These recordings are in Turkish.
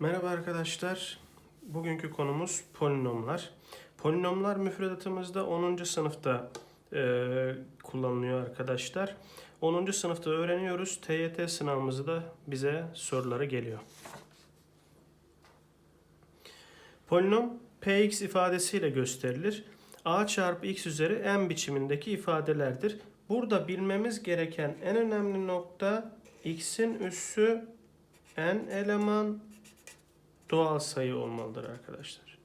Merhaba arkadaşlar. Bugünkü konumuz polinomlar. Polinomlar müfredatımızda 10. sınıfta e, kullanılıyor arkadaşlar. 10. sınıfta öğreniyoruz. TYT sınavımızda da bize soruları geliyor. Polinom px ifadesiyle gösterilir. a çarpı x üzeri n biçimindeki ifadelerdir. Burada bilmemiz gereken en önemli nokta x'in üssü n eleman doğal sayı olmalıdır arkadaşlar.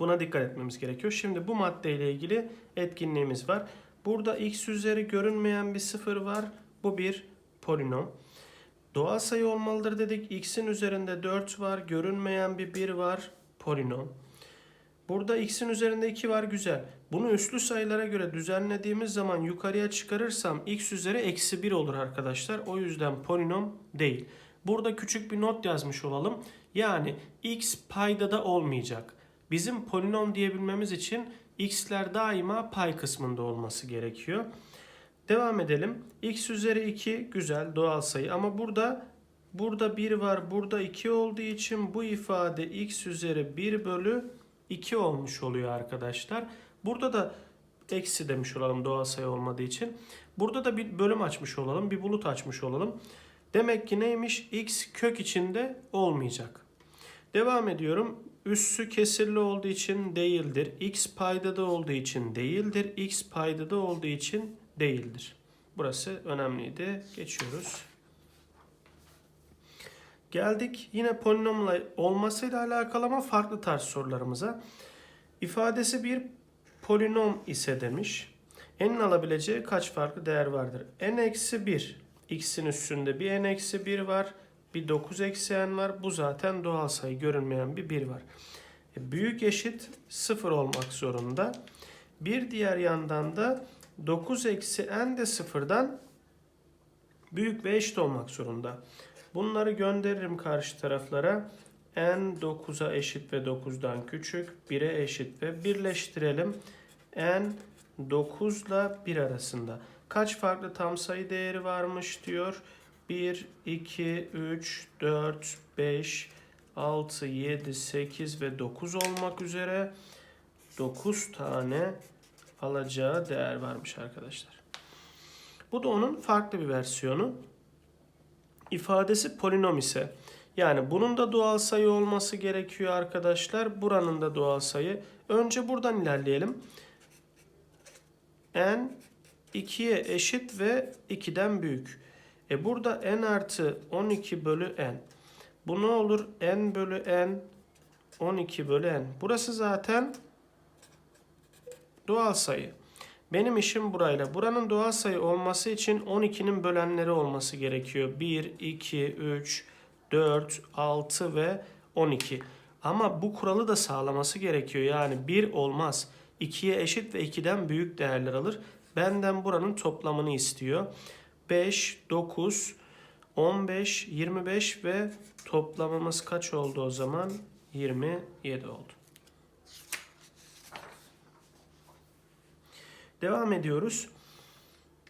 Buna dikkat etmemiz gerekiyor. Şimdi bu maddeyle ilgili etkinliğimiz var. Burada x üzeri görünmeyen bir sıfır var. Bu bir polinom. Doğal sayı olmalıdır dedik. x'in üzerinde 4 var. Görünmeyen bir 1 var. Polinom. Burada x'in üzerinde 2 var. Güzel. Bunu üslü sayılara göre düzenlediğimiz zaman yukarıya çıkarırsam x üzeri eksi 1 olur arkadaşlar. O yüzden polinom değil. Burada küçük bir not yazmış olalım. Yani x paydada olmayacak. Bizim polinom diyebilmemiz için x'ler daima pay kısmında olması gerekiyor. Devam edelim. x üzeri 2 güzel doğal sayı ama burada burada 1 var burada 2 olduğu için bu ifade x üzeri 1 bölü 2 olmuş oluyor arkadaşlar. Burada da eksi demiş olalım doğal sayı olmadığı için. Burada da bir bölüm açmış olalım. Bir bulut açmış olalım. Demek ki neymiş? X kök içinde olmayacak. Devam ediyorum. Üssü kesirli olduğu için değildir. X paydada olduğu için değildir. X paydada olduğu için değildir. Burası önemliydi. Geçiyoruz. Geldik yine polinomla olmasıyla alakalı ama farklı tarz sorularımıza. İfadesi bir polinom ise demiş. N'in alabileceği kaç farklı değer vardır? N eksi 1 x'in üstünde bir n eksi 1 var. Bir 9 eksi n var. Bu zaten doğal sayı görünmeyen bir 1 var. E, büyük eşit 0 olmak zorunda. Bir diğer yandan da 9 eksi n de sıfırdan büyük ve eşit olmak zorunda. Bunları gönderirim karşı taraflara. n 9'a eşit ve 9'dan küçük, 1'e eşit ve birleştirelim. n 9 ile 1 arasında. Kaç farklı tam sayı değeri varmış diyor. 1, 2, 3, 4, 5, 6, 7, 8 ve 9 olmak üzere 9 tane alacağı değer varmış arkadaşlar. Bu da onun farklı bir versiyonu. İfadesi polinom ise yani bunun da doğal sayı olması gerekiyor arkadaşlar. Buranın da doğal sayı. Önce buradan ilerleyelim. n 2'ye eşit ve 2'den büyük. E burada n artı 12 bölü n. Bu ne olur? n bölü n 12 bölü n. Burası zaten doğal sayı. Benim işim burayla. Buranın doğal sayı olması için 12'nin bölenleri olması gerekiyor. 1, 2, 3, 4, 6 ve 12. Ama bu kuralı da sağlaması gerekiyor. Yani 1 olmaz. 2'ye eşit ve 2'den büyük değerler alır. Benden buranın toplamını istiyor. 5, 9, 15, 25 ve toplamımız kaç oldu o zaman? 27 oldu. Devam ediyoruz.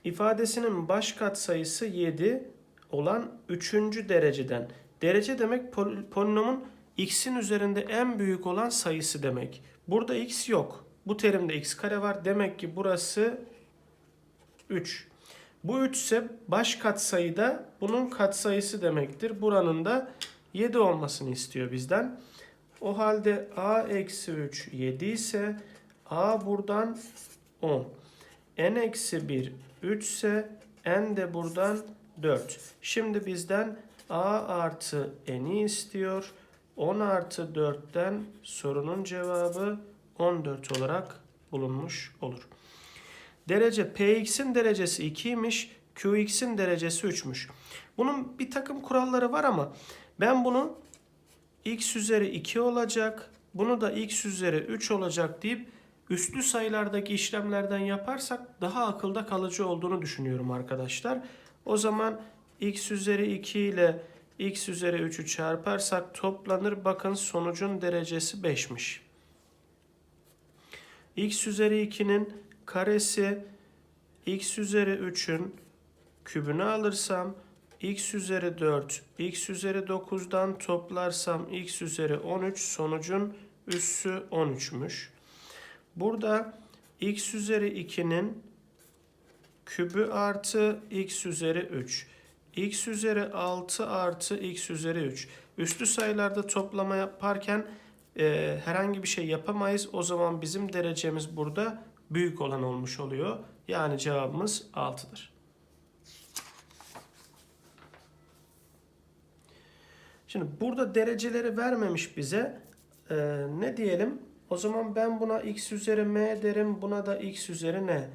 İfadesinin baş katsayısı 7 olan 3. dereceden. Derece demek pol- polinomun x'in üzerinde en büyük olan sayısı demek. Burada x yok. Bu terimde x kare var. Demek ki burası 3. Bu 3 ise baş katsayıda bunun katsayısı demektir. Buranın da 7 olmasını istiyor bizden. O halde a eksi 3 7 ise a buradan 10. n eksi 1 3 ise n de buradan 4. Şimdi bizden a artı n'i istiyor. 10 artı 4'ten sorunun cevabı 14 olarak bulunmuş olur. Derece Px'in derecesi 2'ymiş. Qx'in derecesi 3'müş. Bunun bir takım kuralları var ama ben bunu x üzeri 2 olacak. Bunu da x üzeri 3 olacak deyip üstlü sayılardaki işlemlerden yaparsak daha akılda kalıcı olduğunu düşünüyorum arkadaşlar. O zaman x üzeri 2 ile x üzeri 3'ü çarparsak toplanır. Bakın sonucun derecesi 5'miş. x üzeri 2'nin karesi x üzeri 3'ün kübünü alırsam x üzeri 4, x üzeri 9'dan toplarsam x üzeri 13 sonucun üssü 13'müş. Burada x üzeri 2'nin kübü artı x üzeri 3. x üzeri 6 artı x üzeri 3. Üstü sayılarda toplama yaparken e, herhangi bir şey yapamayız. O zaman bizim derecemiz burada büyük olan olmuş oluyor. Yani cevabımız 6'dır. Şimdi burada dereceleri vermemiş bize. Ee, ne diyelim? O zaman ben buna x üzeri m derim. Buna da x üzeri n.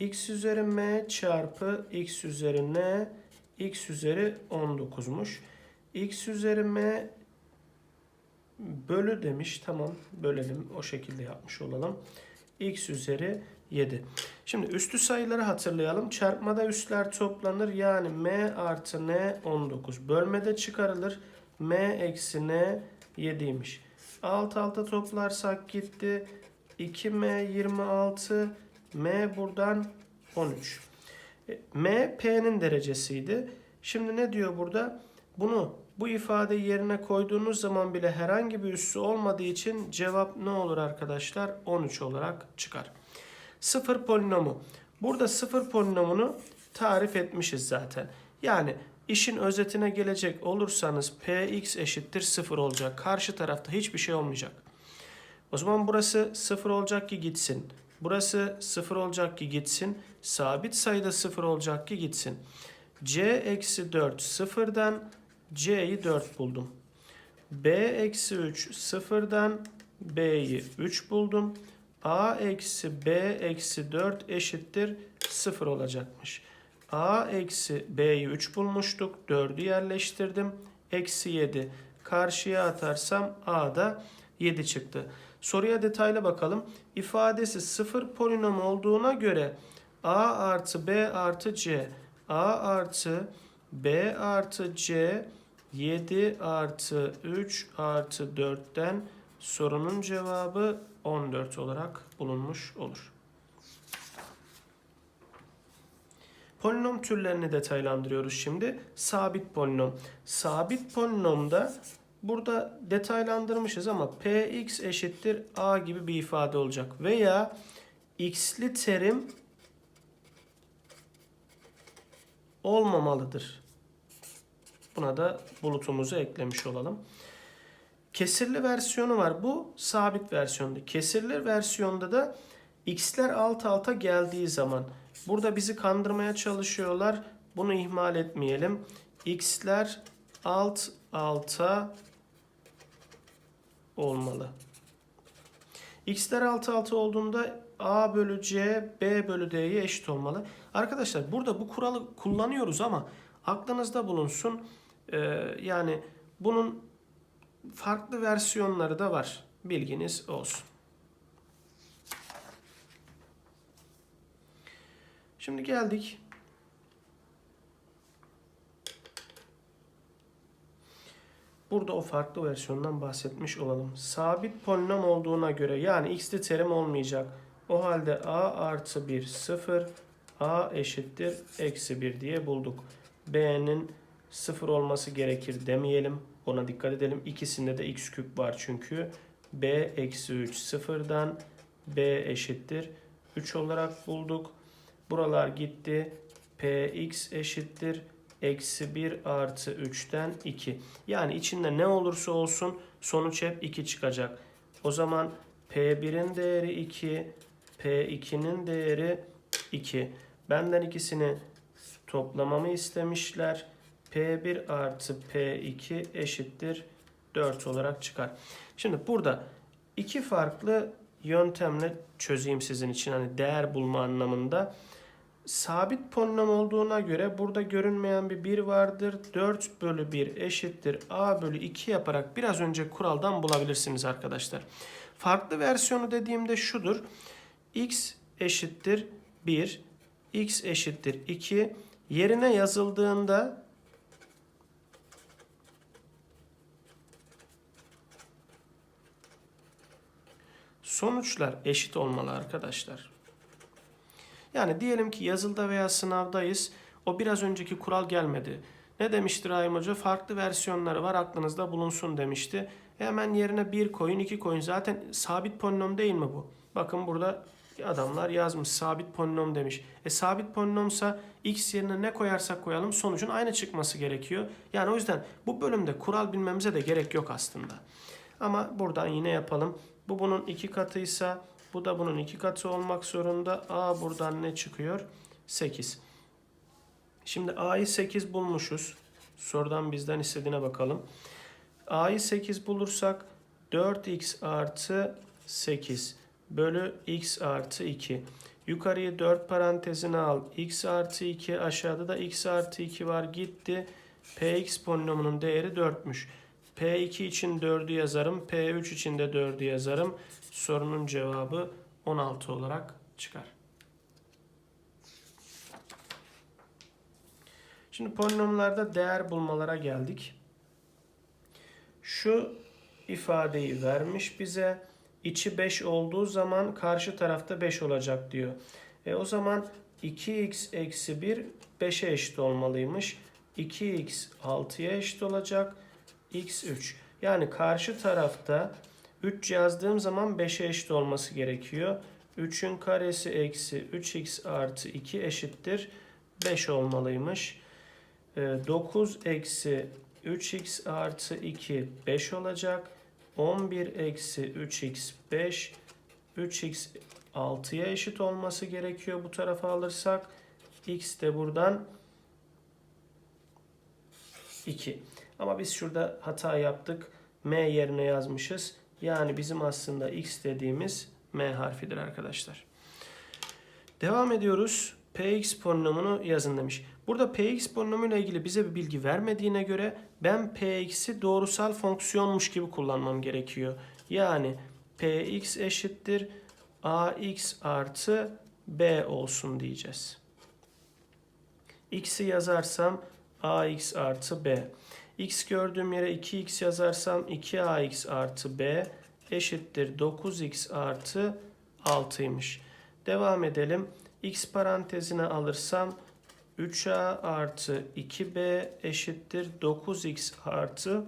x üzeri m çarpı x üzeri n x üzeri 19'muş. x üzeri m bölü demiş. Tamam bölelim. O şekilde yapmış olalım. X üzeri 7. Şimdi üstü sayıları hatırlayalım. Çarpmada üstler toplanır. Yani m artı n 19. Bölmede çıkarılır. m eksi n 7'ymiş. Alt alta toplarsak gitti. 2m 26. m buradan 13. E, m p'nin derecesiydi. Şimdi ne diyor burada? Bunu bu ifadeyi yerine koyduğunuz zaman bile herhangi bir üssü olmadığı için cevap ne olur arkadaşlar? 13 olarak çıkar. Sıfır polinomu. Burada sıfır polinomunu tarif etmişiz zaten. Yani işin özetine gelecek olursanız px eşittir 0 olacak. Karşı tarafta hiçbir şey olmayacak. O zaman burası 0 olacak ki gitsin. Burası 0 olacak ki gitsin. Sabit sayıda 0 olacak ki gitsin. c eksi 4 sıfırdan c'yi 4 buldum. b eksi 3 sıfırdan b'yi 3 buldum. a eksi b eksi 4 eşittir 0 olacakmış. a eksi b'yi 3 bulmuştuk. 4'ü yerleştirdim. Eksi 7. Karşıya atarsam a da 7 çıktı. Soruya detaylı bakalım. İfadesi 0 polinom olduğuna göre a artı b artı c. a artı b artı c 7 artı 3 artı 4'ten sorunun cevabı 14 olarak bulunmuş olur. Polinom türlerini detaylandırıyoruz şimdi. Sabit polinom. Sabit polinomda burada detaylandırmışız ama px eşittir a gibi bir ifade olacak. Veya x'li terim olmamalıdır. Buna da bulutumuzu eklemiş olalım. Kesirli versiyonu var. Bu sabit versiyonda. Kesirli versiyonda da x'ler alt alta geldiği zaman burada bizi kandırmaya çalışıyorlar. Bunu ihmal etmeyelim. x'ler alt alta olmalı. x'ler alt alta olduğunda a bölü c b bölü d'ye eşit olmalı. Arkadaşlar burada bu kuralı kullanıyoruz ama aklınızda bulunsun. Ee, yani bunun farklı versiyonları da var. Bilginiz olsun. Şimdi geldik. Burada o farklı versiyondan bahsetmiş olalım. Sabit polinom olduğuna göre yani x'li terim olmayacak. O halde a artı 1 0 a eşittir eksi 1 diye bulduk. b'nin 0 olması gerekir demeyelim. Ona dikkat edelim. İkisinde de x küp var çünkü. b eksi 3 sıfırdan b eşittir 3 olarak bulduk. Buralar gitti. px eşittir eksi 1 artı 3'ten 2. Yani içinde ne olursa olsun sonuç hep 2 çıkacak. O zaman P1'in değeri 2, P2'nin değeri 2. Benden ikisini toplamamı istemişler. P1 artı P2 eşittir 4 olarak çıkar. Şimdi burada iki farklı yöntemle çözeyim sizin için hani değer bulma anlamında. Sabit polinom olduğuna göre burada görünmeyen bir 1 vardır. 4 bölü 1 eşittir a bölü 2 yaparak biraz önce kuraldan bulabilirsiniz arkadaşlar. Farklı versiyonu dediğimde şudur. x eşittir 1, x eşittir 2 yerine yazıldığında sonuçlar eşit olmalı arkadaşlar. Yani diyelim ki yazılıda veya sınavdayız. O biraz önceki kural gelmedi. Ne demişti Rahim Hoca? Farklı versiyonları var aklınızda bulunsun demişti. Hemen yerine bir koyun, iki koyun. Zaten sabit polinom değil mi bu? Bakın burada adamlar yazmış sabit polinom demiş. E sabit polinomsa x yerine ne koyarsak koyalım sonucun aynı çıkması gerekiyor. Yani o yüzden bu bölümde kural bilmemize de gerek yok aslında. Ama buradan yine yapalım. Bu bunun iki katıysa bu da bunun iki katı olmak zorunda. A buradan ne çıkıyor? 8. Şimdi A'yı 8 bulmuşuz. Sorudan bizden istediğine bakalım. A'yı 8 bulursak 4x artı 8 bölü x artı 2. Yukarıyı 4 parantezine al. x artı 2 aşağıda da x artı 2 var gitti. px polinomunun değeri 4'müş. P2 için 4'ü yazarım. P3 için de 4'ü yazarım. Sorunun cevabı 16 olarak çıkar. Şimdi polinomlarda değer bulmalara geldik. Şu ifadeyi vermiş bize. İçi 5 olduğu zaman karşı tarafta 5 olacak diyor. E o zaman 2x eksi 1 5'e eşit olmalıymış. 2x 6'ya eşit olacak. X 3. Yani karşı tarafta 3 yazdığım zaman 5'e eşit olması gerekiyor. 3'ün karesi eksi 3x artı 2 eşittir. 5 olmalıymış. E, 9 eksi 3x artı 2 5 olacak. 11 eksi 3x 5 3x 6'ya eşit olması gerekiyor bu tarafa alırsak. x de buradan 2. Ama biz şurada hata yaptık. m yerine yazmışız. Yani bizim aslında x dediğimiz m harfidir arkadaşlar. Devam ediyoruz. px polinomunu yazın demiş. Burada px polinomuyla ilgili bize bir bilgi vermediğine göre ben px'i doğrusal fonksiyonmuş gibi kullanmam gerekiyor. Yani px eşittir ax artı b olsun diyeceğiz. x'i yazarsam ax artı b. x gördüğüm yere 2x yazarsam 2ax artı b eşittir 9x artı 6'ymış. Devam edelim. x parantezine alırsam 3a artı 2b eşittir 9x artı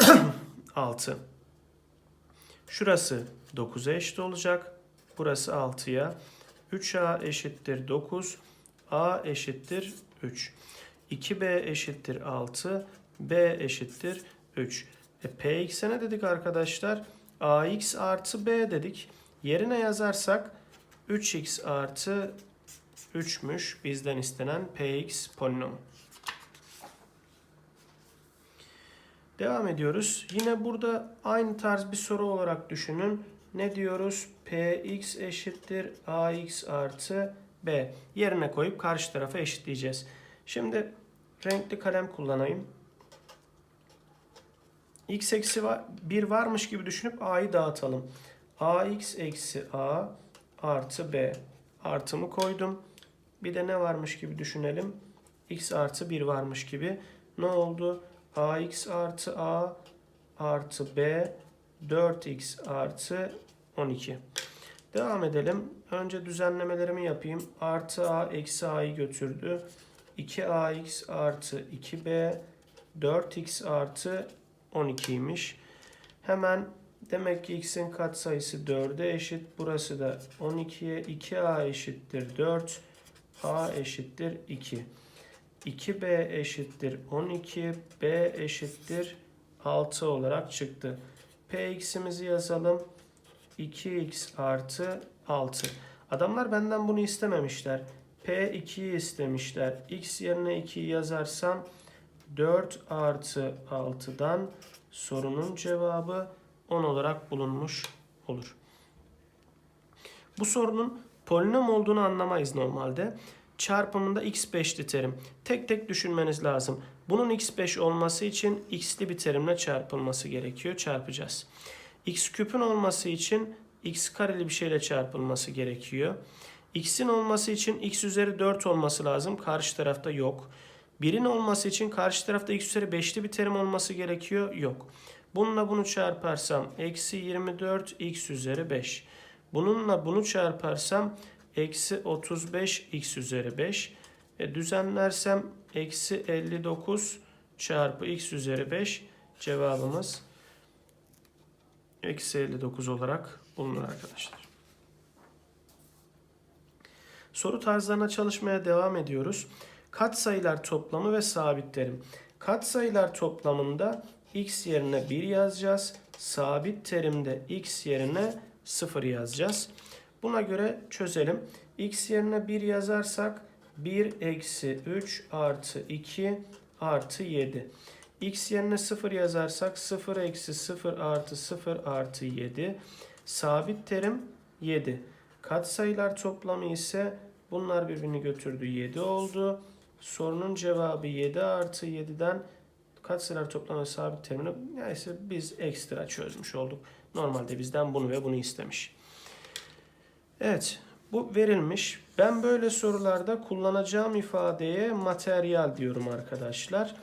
6. Şurası 9'a eşit olacak. Burası 6'ya. 3a eşittir 9. a eşittir 3. 2b eşittir 6. b eşittir 3. E, px'e ne dedik arkadaşlar? ax artı b dedik. Yerine yazarsak 3x artı 3'müş bizden istenen px polinom. Devam ediyoruz. Yine burada aynı tarz bir soru olarak düşünün. Ne diyoruz? px eşittir ax artı b. Yerine koyup karşı tarafa eşitleyeceğiz. Şimdi renkli kalem kullanayım. x eksi 1 varmış gibi düşünüp a'yı dağıtalım. ax eksi a artı b. Artımı koydum. Bir de ne varmış gibi düşünelim. x artı 1 varmış gibi. Ne oldu? ax artı a artı b 4x artı 12. Devam edelim. Önce düzenlemelerimi yapayım. Artı a eksi a'yı götürdü. 2ax artı 2b 4x artı 12'ymiş. Hemen demek ki x'in katsayısı 4'e eşit. Burası da 12'ye 2a eşittir 4 a eşittir 2. 2b eşittir 12, b eşittir 6 olarak çıktı. px'imizi yazalım. 2x artı 6. Adamlar benden bunu istememişler. P2'yi istemişler. X yerine 2'yi yazarsam 4 artı 6'dan sorunun cevabı 10 olarak bulunmuş olur. Bu sorunun polinom olduğunu anlamayız normalde. Çarpımında x5'li terim. Tek tek düşünmeniz lazım. Bunun x5 olması için x'li bir terimle çarpılması gerekiyor. Çarpacağız. x küpün olması için x kareli bir şeyle çarpılması gerekiyor. X'in olması için x üzeri 4 olması lazım. Karşı tarafta yok. 1'in olması için karşı tarafta x üzeri 5'li bir terim olması gerekiyor. Yok. Bununla bunu çarparsam eksi 24 x üzeri 5. Bununla bunu çarparsam eksi 35 x üzeri 5. E, düzenlersem eksi 59 çarpı x üzeri 5 cevabımız eksi 59 olarak bulunur arkadaşlar. Soru tarzlarına çalışmaya devam ediyoruz. Katsayılar toplamı ve sabit terim. Katsayılar toplamında x yerine 1 yazacağız. Sabit terimde x yerine 0 yazacağız. Buna göre çözelim. x yerine 1 yazarsak 1 eksi 3 artı 2 artı 7. x yerine 0 yazarsak 0 eksi 0 artı 0 artı 7. Sabit terim 7. Katsayılar toplamı ise bunlar birbirini götürdü 7 oldu. Sorunun cevabı 7 artı 7'den katsayılar toplamı sabit terimini neyse biz ekstra çözmüş olduk. Normalde bizden bunu ve bunu istemiş. Evet bu verilmiş. Ben böyle sorularda kullanacağım ifadeye materyal diyorum arkadaşlar.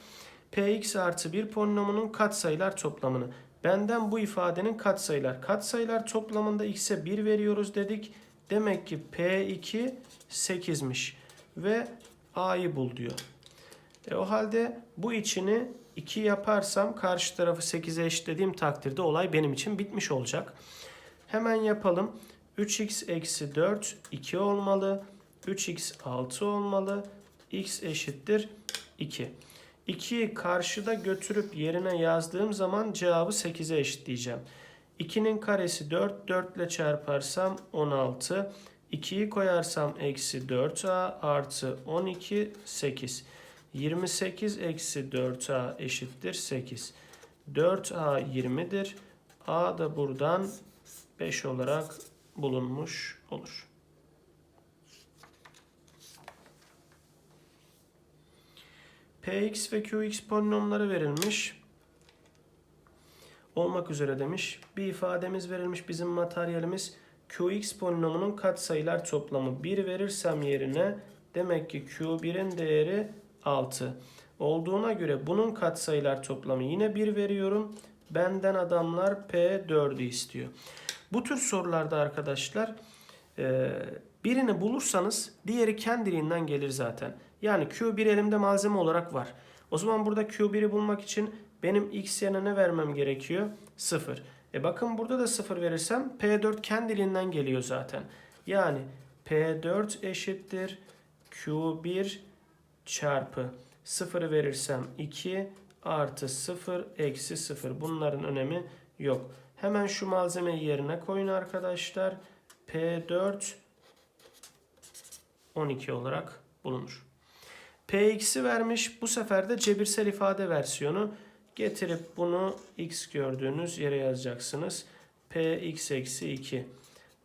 Px artı 1 polinomunun katsayılar toplamını. Benden bu ifadenin katsayılar. Katsayılar toplamında x'e 1 veriyoruz dedik. Demek ki P2 8'miş. Ve A'yı bul diyor. E o halde bu içini 2 yaparsam karşı tarafı 8'e eşitlediğim takdirde olay benim için bitmiş olacak. Hemen yapalım. 3x eksi 4 2 olmalı. 3x 6 olmalı. x eşittir 2. 2'yi karşıda götürüp yerine yazdığım zaman cevabı 8'e eşitleyeceğim. 2'nin karesi 4. 4 ile çarparsam 16. 2'yi koyarsam eksi 4a artı 12 8. 28 eksi 4a eşittir 8. 4a 20'dir. a da buradan 5 olarak bulunmuş olur. Px ve Qx polinomları verilmiş. Olmak üzere demiş. Bir ifademiz verilmiş bizim materyalimiz. Qx polinomunun katsayılar toplamı 1 verirsem yerine demek ki Q1'in değeri 6 olduğuna göre bunun katsayılar toplamı yine 1 veriyorum. Benden adamlar P4'ü istiyor. Bu tür sorularda arkadaşlar e, birini bulursanız diğeri kendiliğinden gelir zaten. Yani Q1 elimde malzeme olarak var. O zaman burada Q1'i bulmak için benim x yerine ne vermem gerekiyor? 0. E bakın burada da 0 verirsem P4 kendiliğinden geliyor zaten. Yani P4 eşittir Q1 çarpı 0'ı verirsem 2 artı 0 eksi 0. Bunların önemi yok. Hemen şu malzemeyi yerine koyun arkadaşlar. P4 12 olarak bulunur. Px'i vermiş. Bu sefer de cebirsel ifade versiyonu. Getirip bunu x gördüğünüz yere yazacaksınız. Px eksi 2.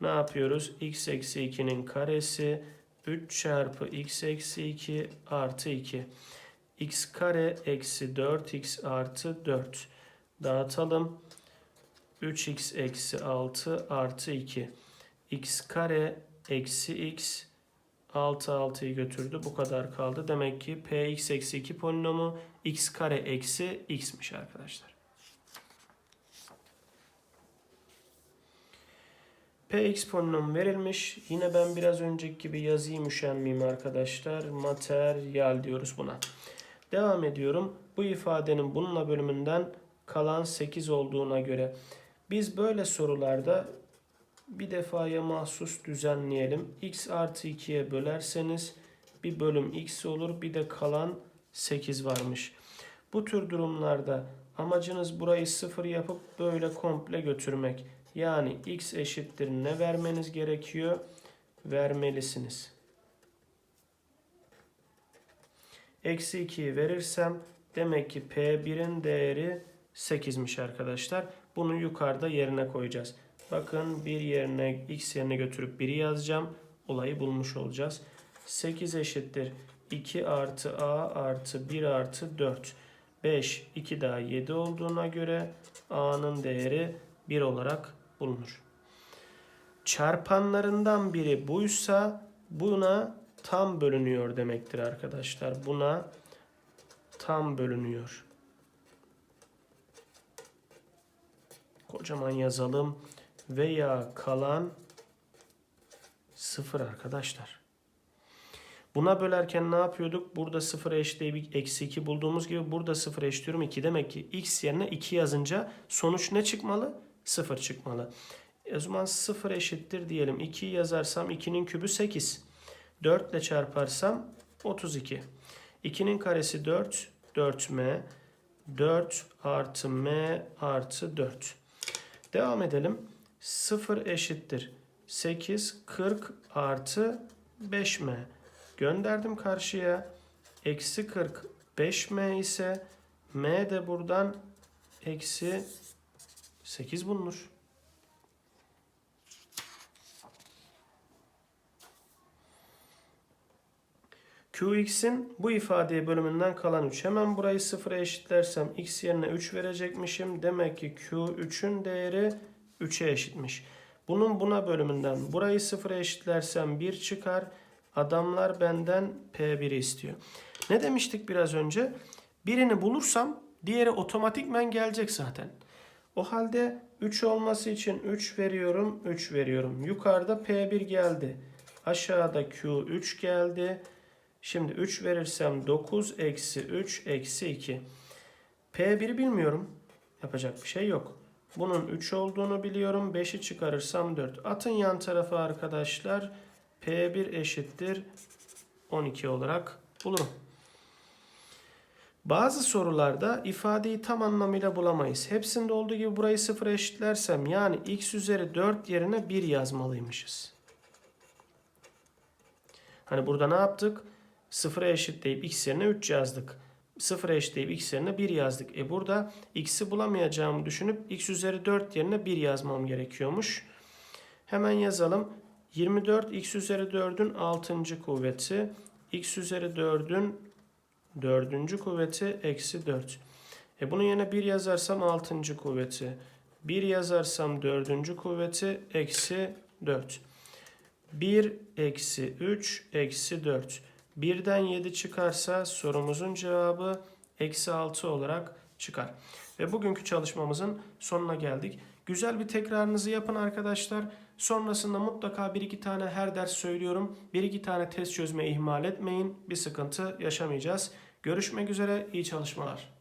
Ne yapıyoruz? x eksi 2'nin karesi 3 çarpı x eksi 2 artı 2. x kare eksi 4x artı 4. Dağıtalım. 3x eksi 6 artı 2. x kare eksi x 6 6'yı götürdü. Bu kadar kaldı. Demek ki px eksi 2 polinomu x kare eksi x'miş arkadaşlar. px polinom verilmiş. Yine ben biraz önceki gibi yazayım üşenmeyeyim arkadaşlar. Materyal diyoruz buna. Devam ediyorum. Bu ifadenin bununla bölümünden kalan 8 olduğuna göre biz böyle sorularda bir defaya mahsus düzenleyelim. x artı 2'ye bölerseniz bir bölüm x olur bir de kalan 8 varmış. Bu tür durumlarda amacınız burayı 0 yapıp böyle komple götürmek. Yani x eşittir ne vermeniz gerekiyor? Vermelisiniz. Eksi 2'yi verirsem demek ki P1'in değeri 8'miş arkadaşlar. Bunu yukarıda yerine koyacağız. Bakın bir yerine x yerine götürüp 1'i yazacağım. Olayı bulmuş olacağız. 8 eşittir 2 artı a artı 1 artı 4. 5 2 daha 7 olduğuna göre a'nın değeri 1 olarak bulunur. Çarpanlarından biri buysa buna tam bölünüyor demektir arkadaşlar. Buna tam bölünüyor. Kocaman yazalım. Veya kalan sıfır arkadaşlar. Buna bölerken ne yapıyorduk? Burada 0 eşitleyip eksi 2 bulduğumuz gibi burada 0 eşitliyorum 2. Demek ki x yerine 2 yazınca sonuç ne çıkmalı? 0 çıkmalı. E o zaman 0 eşittir diyelim. 2'yi yazarsam 2'nin kübü 8. 4 ile çarparsam 32. 2'nin karesi 4. 4m. 4 artı m artı 4. Devam edelim. 0 eşittir. 8, 40 artı 5m. Gönderdim karşıya. Eksi 40 5m ise m de buradan eksi 8 bulunur. Qx'in bu ifadeye bölümünden kalan 3. Hemen burayı sıfıra eşitlersem x yerine 3 verecekmişim. Demek ki Q3'ün değeri 3'e eşitmiş. Bunun buna bölümünden burayı sıfıra eşitlersem 1 çıkar. Adamlar benden P1'i istiyor. Ne demiştik biraz önce? Birini bulursam diğeri otomatikmen gelecek zaten. O halde 3 olması için 3 veriyorum, 3 veriyorum. Yukarıda P1 geldi. Aşağıda Q3 geldi. Şimdi 3 verirsem 9 eksi 3 eksi 2. P1'i bilmiyorum. Yapacak bir şey yok. Bunun 3 olduğunu biliyorum. 5'i çıkarırsam 4. Atın yan tarafı arkadaşlar. P1 eşittir 12 olarak bulurum. Bazı sorularda ifadeyi tam anlamıyla bulamayız. Hepsinde olduğu gibi burayı 0 eşitlersem yani x üzeri 4 yerine 1 yazmalıymışız. Hani burada ne yaptık? 0'a eşitleyip x yerine 3 yazdık. 0'a eşitleyip x yerine 1 yazdık. E burada x'i bulamayacağımı düşünüp x üzeri 4 yerine 1 yazmam gerekiyormuş. Hemen yazalım. 24 x üzeri 4'ün 6. kuvveti. x üzeri 4'ün 4. kuvveti eksi 4. E bunu yine 1 yazarsam 6. kuvveti. 1 yazarsam 4. kuvveti eksi 4. 1 eksi 3 eksi 4. Birden 7 çıkarsa sorumuzun cevabı eksi 6 olarak çıkar. Ve bugünkü çalışmamızın sonuna geldik. Güzel bir tekrarınızı yapın arkadaşlar. Sonrasında mutlaka bir iki tane her ders söylüyorum. Bir iki tane test çözmeyi ihmal etmeyin. Bir sıkıntı yaşamayacağız. Görüşmek üzere. iyi çalışmalar.